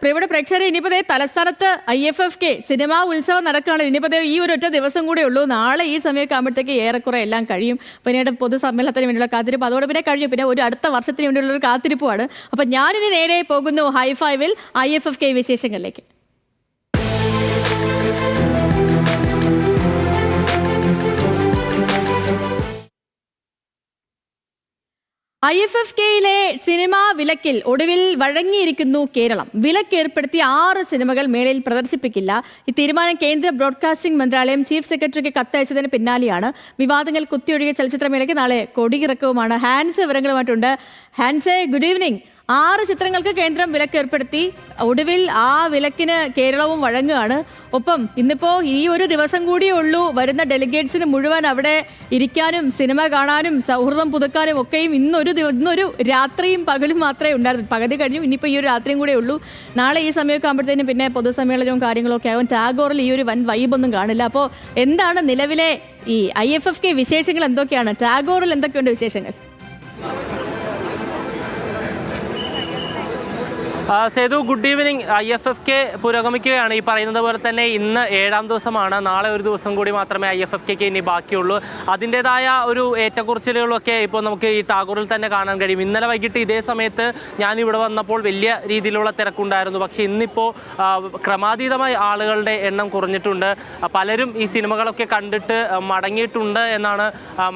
പ്രിയപ്പെട്ട പ്രേക്ഷകരെ ഇനിയിപ്പോ തലസ്ഥാനത്ത് I F F K cinema ഉത്സവം നടക്കുകയാണ് ഇനിയിപ്പോ ഈ ഒരു ഒറ്റ ദിവസം കൂടെ ഉള്ളൂ. നാളെ ഈ സമയമൊക്കെ ആകുമ്പോഴത്തേക്ക് ഏറെക്കുറെ എല്ലാം കഴിയും. പിന്നീട് പൊതുസമ്മേളനത്തിന് വേണ്ടിയുള്ള കാത്തിരിപ്പ്. അതോടെ പിന്നെ കഴിയും പിന്നെ ഒരു അടുത്ത വർഷത്തിന് വേണ്ടിയുള്ള ഒരു കാത്തിരിപ്പുമാണ്. അപ്പൊ ഞാനിനി നേരെ പോകുന്നു ഹൈഫൈവിൽ ഐ എഫ് എഫ് കെ വിശേഷങ്ങളിലേക്ക്. ഐ എഫ് എഫ് കെയിലെ സിനിമാ വിലക്കിൽ ഒടുവിൽ വഴങ്ങിയിരിക്കുന്നു കേരളം. വിലക്ക് ഏർപ്പെടുത്തിയ ആറ് സിനിമകൾ മേളയിൽ പ്രദർശിപ്പിക്കില്ല. ഈ തീരുമാനം കേന്ദ്ര ബ്രോഡ്കാസ്റ്റിംഗ് മന്ത്രാലയം ചീഫ് സെക്രട്ടറിക്ക് കത്തയച്ചതിന് പിന്നാലെയാണ്. വിവാദങ്ങൾ കുത്തിയൊഴുകിയ ചലച്ചിത്രമേളയ്ക്ക് നാളെ കൊടിയിറക്കവുമാണ്. ഹാൻസ് വിവരങ്ങളുമായിട്ടുണ്ട്. ഹാൻസ് ഗുഡ് ഈവനിങ് ആറ് ചിത്രങ്ങൾക്ക് കേന്ദ്രം വിലക്ക് ഏർപ്പെടുത്തി ഒടുവിൽ ആ വിലക്കിന് കേരളവും വഴങ്ങുകയാണ്. ഒപ്പം ഇന്നിപ്പോ ഈ ഒരു ദിവസം കൂടിയേ ഉള്ളൂ വരുന്ന ഡെലിഗേറ്റ്സിന് മുഴുവൻ അവിടെ ഇരിക്കാനും സിനിമ കാണാനും സൗഹൃദം പുതുക്കാനും ഒക്കെയും ഇന്നൊരു ഇന്നൊരു രാത്രിയും പകലും മാത്രമേ ഉണ്ടായിരുന്നു പകുതി കഴിഞ്ഞു ഇനിയിപ്പോൾ ഈ ഒരു രാത്രിയും കൂടെ ഉള്ളൂ. നാളെ ഈ സമയമൊക്കെ ആകുമ്പോഴത്തേനും പിന്നെ പൊതുസമ്മേളനവും കാര്യങ്ങളൊക്കെ ആകും ടാഗോറിൽ ഈ ഒരു വൻ വൈബൊന്നും കാണില്ല. അപ്പോൾ എന്താണ് നിലവിലെ ഈ ഐ എഫ് എഫ് കെ വിശേഷങ്ങൾ എന്തൊക്കെയാണ്? ടാഗോറിൽ എന്തൊക്കെയുണ്ട് വിശേഷങ്ങൾ? Sethu good evening I F F K പുരോഗമിക്കുകയാണ്. ഈ പറയുന്നത് പോലെ തന്നെ ഇന്ന് ഏഴാം ദിവസമാണ്. നാളെ ഒരു ദിവസം കൂടി മാത്രമേ ഐ എഫ് എഫ് കെക്ക് ഇനി ബാക്കിയുള്ളൂ. അതിന്റെതായ ഒരു ഏറ്റക്കുറച്ചിലുകളൊക്കെ ഇപ്പോൾ നമുക്ക് ഈ ടാഗോറിൽ തന്നെ കാണാൻ കഴിയും. ഇന്നലെ വൈകിട്ട് ഇതേ സമയത്ത് ഞാൻ ഇവിടെ വന്നപ്പോൾ വലിയ രീതിയിലുള്ള തിരക്കുണ്ടായിരുന്നു. പക്ഷേ ഇന്നിപ്പോൾ ക്രമാതീതമായി ആളുകളുടെ എണ്ണം കുറഞ്ഞിട്ടുണ്ട്. പലരും ഈ സിനിമകളൊക്കെ കണ്ടിട്ട് മടങ്ങിയിട്ടുണ്ട് എന്നാണ്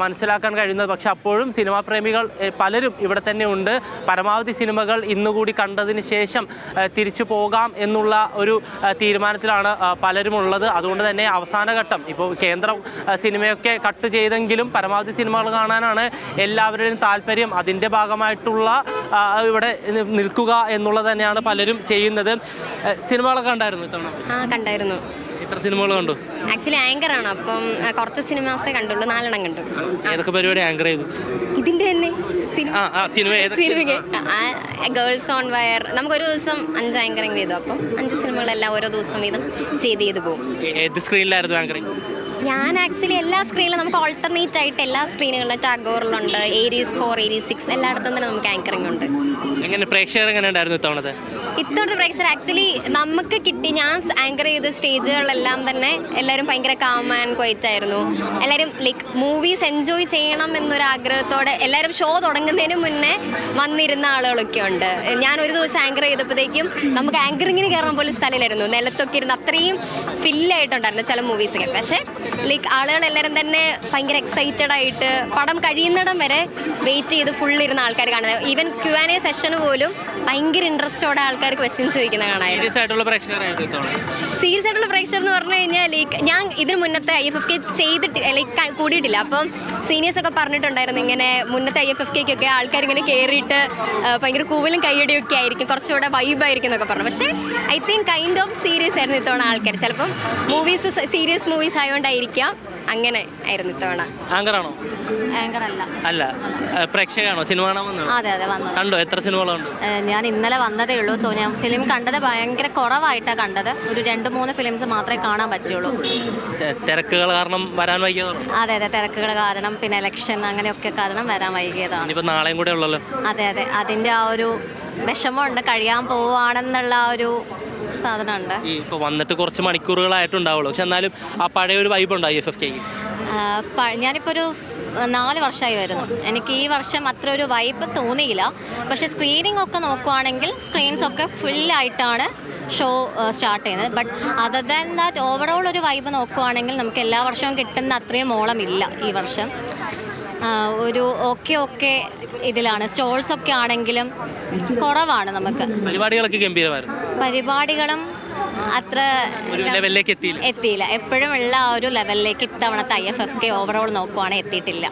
മനസ്സിലാക്കാൻ കഴിയുന്നത്. പക്ഷെ അപ്പോഴും സിനിമാ പ്രേമികൾ പലരും ഇവിടെ തന്നെ ഉണ്ട്. പരമാവധി സിനിമകൾ ഇന്നുകൂടി കണ്ടതിന് ശേഷം ആ, തിരിച്ചു പോകാം എന്നുള്ള ഒരു തീരുമാനത്തിലാണ് പലരും ഉള്ളത് അതുകൊണ്ട് തന്നെ അവസാന ഘട്ടം ഇപ്പോൾ കേന്ദ്ര സിനിമയൊക്കെ കട്ട് ചെയ്തെങ്കിലും പരമാവധി സിനിമകൾ കാണാനാണ് എല്ലാവരുടെയും താല്പര്യം. അതിന്റെ ഭാഗമായിട്ടുള്ള ഇവിടെ നിൽക്കുക എന്നുള്ളത് തന്നെയാണ് പലരും ചെയ്യുന്നത്. സിനിമകളൊക്കെ ഉണ്ടായിരുന്നു ഇത്തവണ? കണ്ടായിരുന്നു. എത്ര സിനിമകൾ കണ്ടു? ആക്ച്വലി ആങ്കർ ആണ്. അപ്പം കുറച്ച് സിനിമാസേ കണ്ടുള്ളൂ. നാലെണ്ണം കണ്ടു. ഏതൊക്കെ പരിപാടി ആങ്കർ ചെയ്തു? ഇതിന്റെ തന്നെ. സിനിമയ്ക്ക്. Girls on wire. നമുക്കൊരു ദിവസം അഞ്ച് ആങ്കറിങ് ചെയ്തു. അപ്പം അഞ്ച് സിനിമകളെല്ലാം ഓരോ ദിവസം വീതം ചെയ്ത് ചെയ്ത് പോകും. ഏത് സ്ക്രീനിലായിരുന്നു ആങ്കറിങ് ഞാൻ ആക്ച്വലി എല്ലാ സ്ക്രീനിലും നമുക്ക് ഓൾട്ടർനേറ്റ് ആയിട്ട് എല്ലാ സ്ക്രീനുകളിലും ടാഗോറിലുണ്ട് ഏരീസ് ഫോർ ഏരീസ് സിക്സ് എല്ലായിടത്തും തന്നെ നമുക്ക് ആങ്കറിംഗ് ഉണ്ട്. എങ്ങനെ പ്രേക്ഷകർ എങ്ങനെ ഉണ്ടായിരുന്നു ഇത്തവണത്തെ? ഇത്തവണത്തെ പ്രേക്ഷകർ ആക്ച്വലി നമുക്ക് കിട്ടി. ഞാൻ ആങ്കർ ചെയ്ത സ്റ്റേജുകളെല്ലാം തന്നെ എല്ലാവരും ഭയങ്കര കാം ആൻഡ് ക്വൈറ്റ് ആയിരുന്നു. എല്ലാവരും ലൈക്ക് മൂവീസ് എൻജോയ് ചെയ്യണം എന്നൊരു ആഗ്രഹത്തോടെ എല്ലാവരും ഷോ തുടങ്ങുന്നതിന് മുന്നേ വന്നിരുന്ന ആളുകളൊക്കെ ഉണ്ട്. ഞാൻ ഒരു ദിവസം ആങ്കർ ചെയ്തപ്പോഴത്തേക്കും നമുക്ക് ആങ്കറിങ്ങിന് കയറാൻ പോലും സ്ഥലമില്ലായിരുന്നു. നിലത്തൊക്കെ ഇരുന്ന് അത്രയും ഫില്ലായിട്ടുണ്ടായിരുന്നു ചില മൂവീസൊക്കെ പക്ഷേ ലൈക്ക് ആളുകൾ എല്ലാവരും തന്നെ ഭയങ്കര എക്സൈറ്റഡ് ആയിട്ട് പടം കഴിയുന്നിടം വരെ വെയിറ്റ് ചെയ്ത് ഫുള്ളിരുന്ന ആൾക്കാർ കാണുന്നത്. ഈവൻ ക്യു ആൻ എ സെഷന് പോലും ഭയങ്കര ഇൻട്രസ്റ്റോടെ ആൾക്കാർ ക്വസ്റ്റ്യൻസ് ചോദിക്കുന്ന കാണായിരുന്നു. സീരിയസ് ആയിട്ടുള്ള പ്രേക്ഷകരായിരുന്നു ഇത്തവണ. സീരിയസ് ആയിട്ടുള്ള പ്രേക്ഷകർ എന്ന് പറഞ്ഞു കഴിഞ്ഞാൽ ലൈക്ക് ഞാൻ ഇതിന് മുന്നത്തെ ഐ എഫ് എഫ് കെ ചെയ്തിട്ട് ലൈക്ക് കൂടിയിട്ടില്ല. അപ്പം സീനിയേഴ്സ് ഒക്കെ പറഞ്ഞിട്ടുണ്ടായിരുന്നു ഇങ്ങനെ മുന്നത്തെ ഐ എഫ് എഫ് കെക്കൊക്കെ ആൾക്കാർ ഇങ്ങനെ കയറിയിട്ട് ഭയങ്കര കൂവലും കയ്യടിയൊക്കെ ആയിരിക്കും. കുറച്ചുകൂടെ വൈബായിരിക്കും എന്നൊക്കെ പറഞ്ഞു. പക്ഷേ I think kind of serious ആയിരുന്നു ഇത്തവണ ആൾക്കാർ ചിലപ്പം മൂവീസ് സീരിയസ് മൂവീസ് ആയതുകൊണ്ടായിരിക്കാം അങ്ങനെ ആയിരുന്നു ഇത്തവണ. ആങ്കറാണോ? ആങ്കറല്ല. അല്ല ആ, പ്രേക്ഷകരാണോ സിനിമ കാണാൻ വന്നോ അതെ അതെ വന്നത്. കണ്ടോ? എത്ര സിനിമകളുണ്ട് ഞാൻ ഇന്നലെ വന്നതേ ഉള്ളൂ. സോ ഞാൻ ഫിലിം കണ്ടത് ഭയങ്കര കുറവായിട്ടാണ് കണ്ടത്. ഒരു രണ്ട് മൂന്ന് ഫിലിംസ് മാത്രമേ കാണാൻ പറ്റുള്ളൂ. തിരക്കുകൾ കാരണം വരാൻ വൈകിയതാണോ? അതെ അതെ തിരക്കുകൾ കാരണം പിന്നെ ഇലക്ഷൻ അങ്ങനെയൊക്കെ കാരണം വരാൻ വൈകിയതാണ്. ഇനിയിപ്പോൾ നാളെയും കൂടെ ഉള്ളല്ലോ. അതെ അതെ. അതിന്റെ ആ ഒരു വിഷമമുണ്ട്. കഴിയാൻ പോവാണെന്നുള്ള ആ ഒരു സാധനമുണ്ട്. ഈ ഇപ്പോൾ വന്നിട്ട് കുറച്ച് മണിക്കൂറുകളായിട്ടുണ്ടാവുള്ളൂ. പക്ഷെ എന്നാലും ആ പഴയ ഒരു വൈബ് ഉണ്ടോ എഫ് എഫ് കെക്ക് ഞാനിപ്പോ ഞാനിപ്പോൾ ഒരു നാല് വർഷമായി വരുന്നു. എനിക്ക് ഈ വർഷം അത്ര ഒരു വൈബ് തോന്നിയില്ല. പക്ഷെ സ്ക്രീനിങ് ഒക്കെ നോക്കുവാണെങ്കിൽ സ്ക്രീൻസ് ഒക്കെ ഫുള്ളായിട്ടാണ് ഷോ സ്റ്റാർട്ട് ചെയ്യുന്നത്. But other than that overall ഒരു വൈബ് നോക്കുവാണെങ്കിൽ നമുക്ക് എല്ലാ വർഷവും കിട്ടുന്ന അത്രയും ഓളമില്ല ഈ വർഷം. ഒരു ഒക്കെ ഒക്കെ ഇതിലാണ്. സ്റ്റോൾസ് ഒക്കെ ആണെങ്കിലും കുറവാണ് നമുക്ക്. പരിപാടികളൊക്കെ ഗംഭീരമായിരുന്നു. പരിപാടികളും അത്ര ലെവലിലേക്ക് എത്തിയില്ല. എത്തിയില്ല. എപ്പോഴും ഉള്ള ആ ഒരു ലെവലിലേക്ക് ഇത്തവണത്തെ I F F K overall നോക്കുവാണെങ്കിൽ എത്തിയിട്ടില്ല.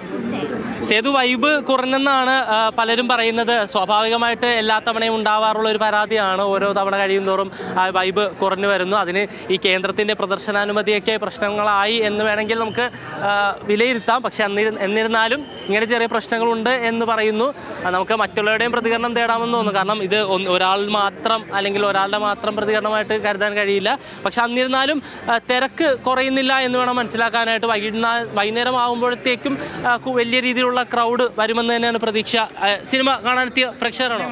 സേതു വൈബ് കുറഞ്ഞെന്നാണ് പലരും പറയുന്നത്. സ്വാഭാവികമായിട്ട് എല്ലാ തവണയും ഉണ്ടാവാറുള്ള ഒരു പരാതിയാണ്. ഓരോ തവണ കഴിയും തോറും ആ വൈബ് കുറഞ്ഞു വരുന്നു. അതിന് ഈ കേന്ദ്രത്തിന്റെ പ്രദർശനാനുമതിയൊക്കെ പ്രശ്നങ്ങളായി എന്ന് വേണമെങ്കിൽ നമുക്ക് വിലയിരുത്താം. പക്ഷേ എന്നിരു എന്നിരുന്നാലും ഇങ്ങനെ ചെറിയ പ്രശ്നങ്ങളുണ്ട് എന്ന് പറയുന്നു. നമുക്ക് മറ്റുള്ളവരുടെയും പ്രതികരണം തേടാമെന്ന് തോന്നുന്നു. കാരണം ഇത് ഒരാൾ മാത്രം അല്ലെങ്കിൽ ഒരാളുടെ മാത്രം പ്രതികരണമായിട്ട് കരുതാൻ കഴിയില്ല. പക്ഷെ എന്നിരുന്നാലും ആ, തിരക്ക് കുറയുന്നില്ല എന്ന് വേണം മനസ്സിലാക്കാനായിട്ട്. വൈകുന്ന വൈകുന്നേരം ആകുമ്പോഴത്തേക്കും വലിയ രീതിയിലുള്ള ക്രൗഡ് വരുമെന്ന് തന്നെയാണ് പ്രതീക്ഷ. സിനിമ കാണാനെത്തിയ പ്രേക്ഷകരാണോ?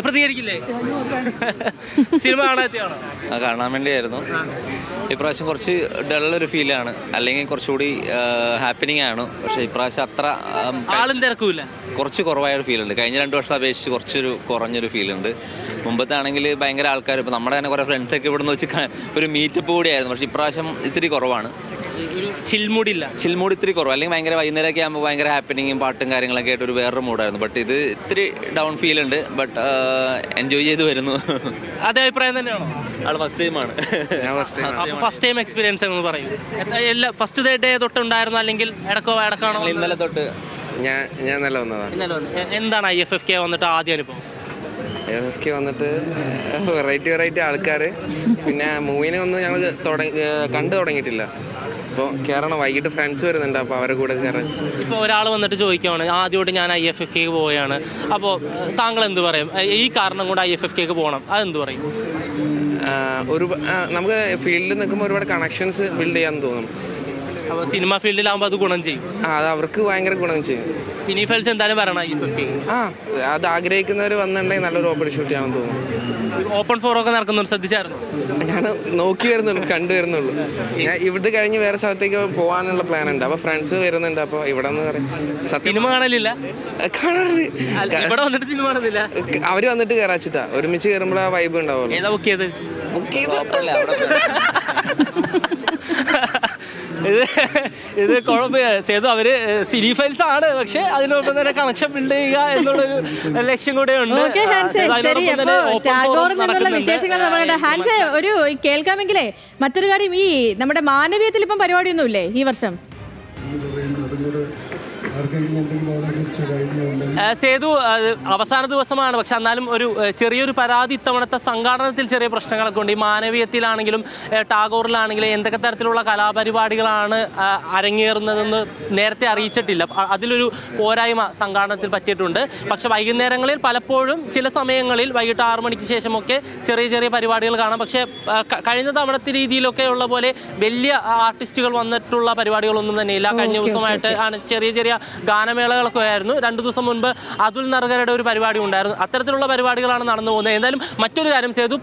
പ്രതികരിക്കില്ലേ? സിനിമ കാണാനെത്തിയാണോ കാണാൻ വേണ്ടിയായിരുന്നു. ഇപ്രാവശ്യം കുറച്ച് ഡള്ളൊരു ഫീലാണ് അല്ലെങ്കിൽ കുറച്ചുകൂടി ഹാപ്പനിങ് ആണ്. പക്ഷെ ഇപ്രാവശ്യം അത്ര ആളും തിരക്കൂല കുറച്ച് കുറവായൊരു ഫീൽ ഉണ്ട്. കഴിഞ്ഞ രണ്ട് വർഷം അപേക്ഷിച്ച് കുറച്ചൊരു കുറഞ്ഞൊരു ഫീൽ ഉണ്ട്. മുമ്പത്തെ ആണെങ്കിൽ ഭയങ്കര ആൾക്കാർ ഇപ്പോൾ നമ്മുടെ തന്നെ കുറേ ഫ്രണ്ട്സൊക്കെ ഇവിടെ നിന്ന് വെച്ച് ഒരു മീറ്റപ്പ് കൂടിയായിരുന്നു. പക്ഷേ ഇപ്രാവശ്യം ഇത്തിരി കുറവാണ്. ചിൽമുടില്ല. ചിൽമൂടി ഇത്തിരി കുറവ്. അല്ലെങ്കിൽ ഭയങ്കര വൈകുന്നേരമൊക്കെ ആകുമ്പോൾ ഭയങ്കര ഹാപ്പനിങ്ങും പാട്ടും കാര്യങ്ങളൊക്കെ ആയിട്ട് ഒരു വേറൊരു മൂഡായിരുന്നു ബട്ട് ഇത് ഇത്തിരി ഡൗൺ ഫീൽ ഉണ്ട്. ബട്ട് എൻജോയ് ചെയ്ത് വരുന്നു. അതേ അഭിപ്രായം തന്നെയാണോ? ആൾ ഫസ്റ്റ് ടൈമാണ് ഞാൻ first time first time experience എന്ന് പറയും. എല്ലാ ഫസ്റ്റ് ഡേ തൊട്ടുണ്ടായിരുന്നു? അല്ലെങ്കിൽ ഇടക്കോ ഇടക്കാണോ ഇന്നലെ തൊട്ട് ഞാൻ ഞാൻ നല്ല വന്നതാണ് ഇന്നലെ വന്നു. എന്താണ് ഐ എഫ് എഫ് കെ വന്നിട്ട് ആദ്യ അനുഭവം? ഒക്കെ വന്നിട്ട് വെറൈറ്റി വെറൈറ്റി ആൾക്കാർ പിന്നെ മൂവിനെ ഒന്നും ഞങ്ങൾ തുടങ്ങി കണ്ടു തുടങ്ങിയിട്ടില്ല. അപ്പോൾ കയറണം വൈകിട്ട് ഫ്രണ്ട്സ് വരുന്നുണ്ട്. അപ്പോൾ അവരുടെ കൂടെ കയറാൻ ഇപ്പോൾ ഒരാൾ വന്നിട്ട് ചോദിക്കുകയാണ് ആദ്യമായിട്ട് ഞാൻ ഐ എഫ് എഫ് കെക്ക് പോവുകയാണ്. അപ്പോൾ താങ്കൾ എന്ത് പറയും? ഈ കാരണം കൊണ്ട് ഐ എഫ് എഫ് കെക്ക് പോകണം. അതെന്ത് പറയും? ഒരു നമുക്ക് ഫീൽഡിൽ നിൽക്കുമ്പോൾ ഒരുപാട് കണക്ഷൻസ് ബിൽഡ് ചെയ്യാൻ തോന്നും. അപ്പോൾ സിനിമ ഫീൽഡിലാകുമ്പോൾ അത് ഗുണം ചെയ്യും. ആ അത് അവർക്ക് ഭയങ്കര ഗുണം ചെയ്യും. സിനി ഫെൽസ് എന്തായാലും വരണം ഈ ആ അത് ആഗ്രഹിക്കുന്നവർ വന്നിട്ടുണ്ടെങ്കിൽ നല്ലൊരു ഓപ്പർച്യൂണിറ്റി ആണെന്ന് തോന്നുന്നു. ഓപ്പൺ ഫോർ ഒക്കെ നടക്കുന്നു ശ്രദ്ധിച്ചായിരുന്നു? ഞാൻ നോക്കി വരുന്നുള്ളൂ കണ്ടു വരുന്നുള്ളൂ. ഞാൻ ഇവിടെ കഴിഞ്ഞ് വേറെ സ്ഥലത്തേക്ക് പോകാനുള്ള പ്ലാൻ ഉണ്ട്. അപ്പോൾ ഫ്രണ്ട്സ് വരുന്നുണ്ട് അപ്പോൾ ഇവിടെ നിന്ന് പറയും. സിനിമ കാണലില്ല? കാണാറുണ്ട് ഇവിടെ വന്നിട്ട് സിനിമ കാണുന്നില്ല അവർ വന്നിട്ട് കയറാച്ചിട്ടാ ഒരുമിച്ച് കയറുമ്പോൾ ആ വൈബ് ഉണ്ടാവുമല്ലോ ഏതാ ബുക്ക് ചെയ്ത് ബുക്ക് ചെയ്ത് ഇത് ഇത് കുഴപ്പമില്ല. സേതു അവർ സിരി ഫൈൽസ് ആണ്. പക്ഷെ അതിനോടൊപ്പം തന്നെ കണക്ഷൻ ബിൽഡ് ചെയ്യുക എന്നുള്ളൊരു ലക്ഷ്യം കൂടെ ഉണ്ട്. ശരി അപ്പോ ടാഗോറിൽ നിന്നുള്ള വിശേഷങ്ങൾ നമ്മുടെ ഹാൻസെ ഒരു കേൾക്കാമെങ്കിലേ മറ്റൊരു കാര്യം ഈ നമ്മുടെ മാനവീയത്തിൽ ഇപ്പം പരിപാടിയൊന്നുമില്ലേ ഈ വർഷം? സേതു അവസാന ദിവസമാണ്. പക്ഷെ എന്നാലും ഒരു ചെറിയൊരു പരാതി ഇത്തവണത്തെ സംഘാടനത്തിൽ ചെറിയ പ്രശ്നങ്ങളൊക്കെ ഉണ്ട്. ഈ മാനവീയത്തിലാണെങ്കിലും ടാഗോറിലാണെങ്കിലും എന്തൊക്കെ തരത്തിലുള്ള കലാപരിപാടികളാണ് അരങ്ങേറുന്നതെന്ന് നേരത്തെ അറിയിച്ചിട്ടില്ല. അതിലൊരു പോരായ്മ സംഘാടനത്തിൽ പറ്റിയിട്ടുണ്ട്. പക്ഷെ വൈകുന്നേരങ്ങളിൽ പലപ്പോഴും ചില സമയങ്ങളിൽ വൈകിട്ട് ആറു മണിക്ക് ശേഷമൊക്കെ ചെറിയ ചെറിയ പരിപാടികൾ കാണാം. പക്ഷേ കഴിഞ്ഞ തവണത്തെ രീതിയിലൊക്കെ ഉള്ള പോലെ വലിയ ആർട്ടിസ്റ്റുകൾ വന്നിട്ടുള്ള പരിപാടികളൊന്നും തന്നെ ഇല്ല കഴിഞ്ഞ ദിവസമായിട്ട് ആണ് ചെറിയ ചെറിയ ഗാനമേളകളൊക്കെ ആയിരുന്നു. രണ്ടു ദിവസം മുൻപ് അതുൽ നർഗരയുടെ ഒരു പരിപാടി ഉണ്ടായിരുന്നു. അത്തരത്തിലുള്ള പരിപാടികളാണ് നടന്നു പോകുന്നത്. എന്തായാലും മറ്റൊരു കാര്യം ചെയ്തു.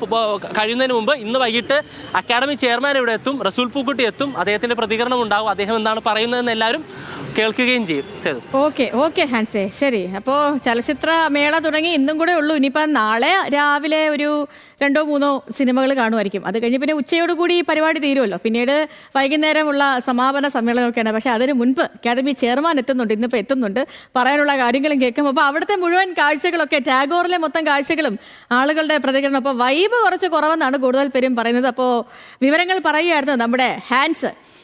കഴിയുന്നതിന് മുമ്പ് ഇന്ന് വൈകിട്ട് അക്കാഡമി ചെയർമാൻ ഇവിടെ എത്തും റസൂൽ പൂക്കുട്ടി എത്തും. അദ്ദേഹത്തിന്റെ പ്രതികരണം ഉണ്ടാവും. അദ്ദേഹം എന്താണ് പറയുന്നതെന്ന് എല്ലാവരും കേൾക്കുകയും ചെയ്യും. സേതു. ഓക്കെ ഓക്കെ ഹാൻസേ. ശരി. അപ്പോൾ ചലച്ചിത്ര മേള തുടങ്ങി ഇന്നും കൂടെ ഉള്ളൂ. ഇനിയിപ്പോൾ നാളെ രാവിലെ ഒരു രണ്ടോ മൂന്നോ സിനിമകൾ കാണുമായിരിക്കും. അത് കഴിഞ്ഞ് പിന്നെ ഉച്ചയോടുകൂടി ഈ പരിപാടി തീരുമല്ലോ. പിന്നീട് വൈകുന്നേരമുള്ള സമാപന സമ്മേളനമൊക്കെയാണ്. പക്ഷേ അതിന് മുൻപ് അക്കാദമി ചെയർമാൻ എത്തുന്നുണ്ട്. ഇന്നിപ്പോൾ എത്തുന്നുണ്ട്. പറയാനുള്ള കാര്യങ്ങളും കേൾക്കും അപ്പോൾ അവിടുത്തെ മുഴുവൻ കാഴ്ചകളൊക്കെ ടാഗോറിലെ മൊത്തം കാഴ്ചകളും ആളുകളുടെ പ്രതികരണം. അപ്പോൾ വൈബ് കുറച്ച് കുറവെന്നാണ് കൂടുതൽ പേരും പറയുന്നത്. അപ്പോൾ വിവരങ്ങൾ പറയുകയായിരുന്നു നമ്മുടെ ഹാൻസ്.